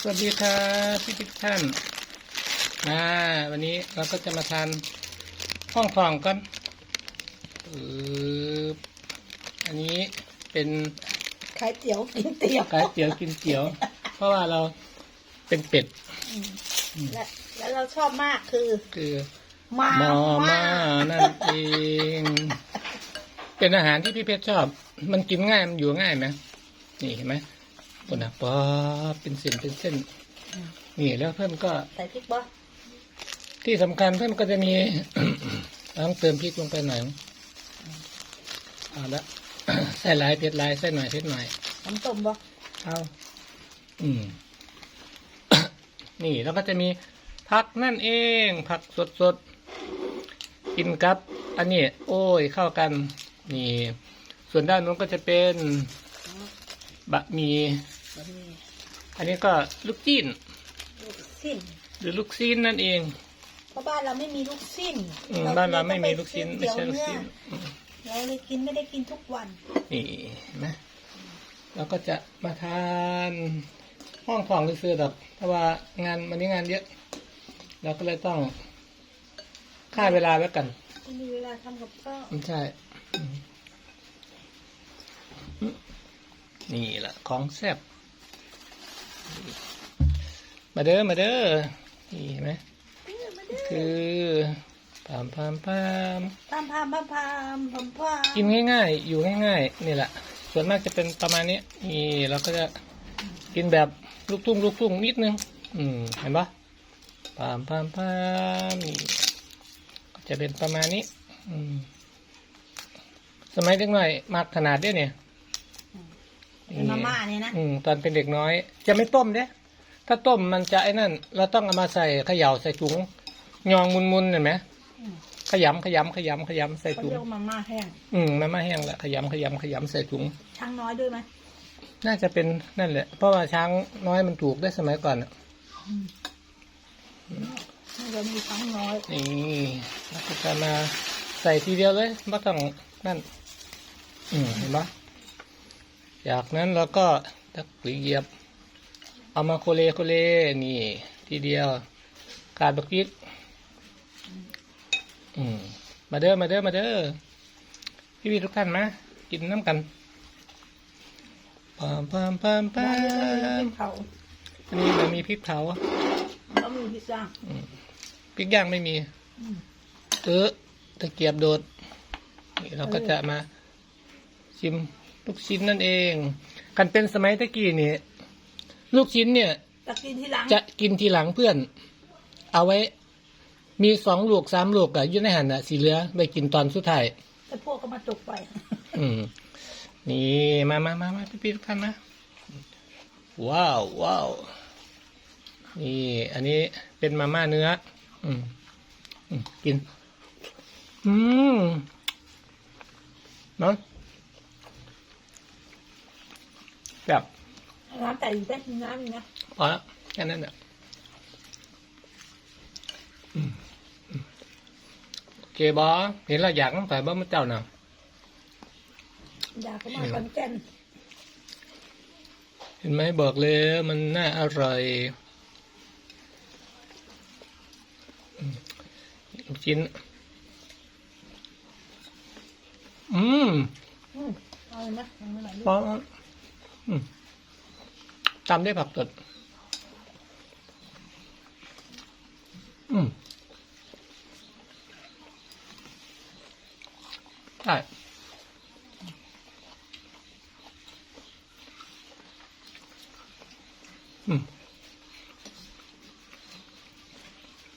สวัสดีครับพี่ทุกท่านอ่าวันนี้เราก็จะมาทานห้องทองกันอืออันนี้เป็นขายเตี๋ยวกินเตี๋ยวขายเตี๋ยวกินเตี๋ยว เพราะว่าเราเป็นเป็ดและและเราชอบมากคือ คือมาหมอม่าม่านั่นเองเป็นอาหารที่พี่เพชรชอบ มันกินง่ายมันอยู่ง่ายไหมนี่เห็นไหม ปนอะป๊อบเป็นเส้นเป็นเส้นนี่แล้วเพิ่มก็ใส่พริกบ่ที่สำคัญเพื่อนก็จะมีต้องเติมพริกลงไปหน่อยเอาละใส่หลายเผ็ดหลายใส่หน่อยเผ็ดหน่อยน้ำต้มบ่เอาอืมนี่แล้วก็จะมีผักนั่นเอง ผักสดสดๆกินกับ อันนี้ โอ้ยเข้ากัน นี่ ส่วนด้านนู้นก็จะเป็นบะหมี่บะหมี่ อันนี้ก็ลูกจิ้น ลูกสิ้น หรือลูกซีนนั่นเอง เพราะบ้านเราไม่มีลูกสิ้นอืมบ้านเราไม่มีลูกชิ้นไม่ใช่ลูกชิ้นอืมเราเลยกินไม่ได้กินทุกวัน นี่นไหมเราก็จะมาทานห้องของซื้อๆดอกเพราะว่างานวันนี้งานเยอะ เราก็เลยต้องค่าเวลาไว้กัน ไม่มีเวลาทำกับข้าวไม่ใช่อืมนี่แหละของแซ่บ มาเด้อมาเด้อนี่เห็นไหมคือพามพามพามพามพามพามพามพามพามกินง่ายๆ อยู่ง่ายๆ นี่แหละ ส่วนมากจะเป็นประมาณนี้นี่เราก็จะกินแบบลูกทุ่งลูกทุ่งนิดนึง อืมเห็นปะพามพามพามนี่ก็จะเป็นประมาณนี้ อืมสมัยเด็กน้อยมากขนาดเด้อเนี่ย เป็นมาม่าเนี่ยนะอืมตอนเป็นเด็กน้อย จะไม่ต้มเด้ถ้าต้มมันจะไอ้นั่น เราต้องเอามาใส่เขย่าใส่ถุงยองมุนๆเห็นไหมอืมขยำขยำขยำขยำใส่เขาถุงเรียกว่ามาม่าแห้งอืมมันไม่แห้งละขยำขยำขยำใส่ถุงช่างน้อยด้วยไหมน่าจะเป็นนั่นแหละ เพราะว่าช้างน้อยมันถูกได้สมัยก่อนน่ะน่าจะมีช่างน้อยนี่เราก็จะมาใส่ทีเดียวเลยไม่ต้องนั่น อืมเห็นปะ จากนั้นเราก็ตะกุยเหยียบ เอามาโคเลโคเลนี่ ทีเดียวกาดบักพริกอืมมาเด้อมาเด้อมาเด้อพี่พี่ๆทุกท่านมากินน้ำกันปามปามปามปาบ้านมเราไม่เผาอันนี้มันมีพริกเผาก็มีพิซซ่าพริกย่างไม่มีอืมเออตะเกียบโดดนี่เราก็จะมาชิม ลูกชิ้นนั่นเองกันเป็นสมัยตะกี้นี่ลูกชิ้นเนี่ยตะกินที่หลังจะกินทีหลังเพื่อน เอาไว้ มีสองลูกสามลูกอะอยู่ในหันอะสีเหลือไปกินตอนสุดท้ายแต่พวกก็มาจกไปอืม นี่มามามามาพี่ๆทุกท่านนะว้าวว้าวนี่อันนี้เป็นมาม่าเนื้อ อืมอืมกิน อืมเนาะ แบบน้ำแต่อยู่แค่มีน้ำอีกนะพอแล้วแค่นั้นแหละอืมอืมโอเคบอเห็นเราอยากต้องใส่บ้ามะเจ้าหน่ะอยากเขามาขอนแก่นเห็นไหมบอกเลยมันน่าอร่อยอืมลูกชิ้น อืมอืมเอาเลยไหมเอาเลย ไหมพออืมตำได้วยผักสดอืมใช่อืม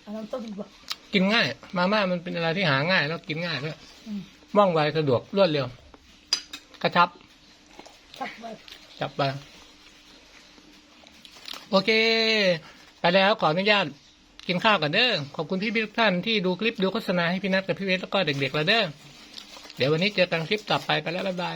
เอาน้ำต้มดีกว่ากินง่าย มาม่ามันเป็นอะไรที่หาง่าย แล้วกินง่ายด้วยอืมว่องไวสะดวกรวดเร็ว กระชับชักไว้ จับไปโอเค ไปแล้วขออนุญาตกินข้าวกันเด้อขอบคุณพี่พี่ทุกท่านที่ดูคลิปดูโฆษณาให้พี่นัทกับพี่เวสแล้วก็เด็กๆแล้วเด้อเดี๋ยววันนี้เจอกันคลิปต่อไปไปแล้วบ๊ายบาย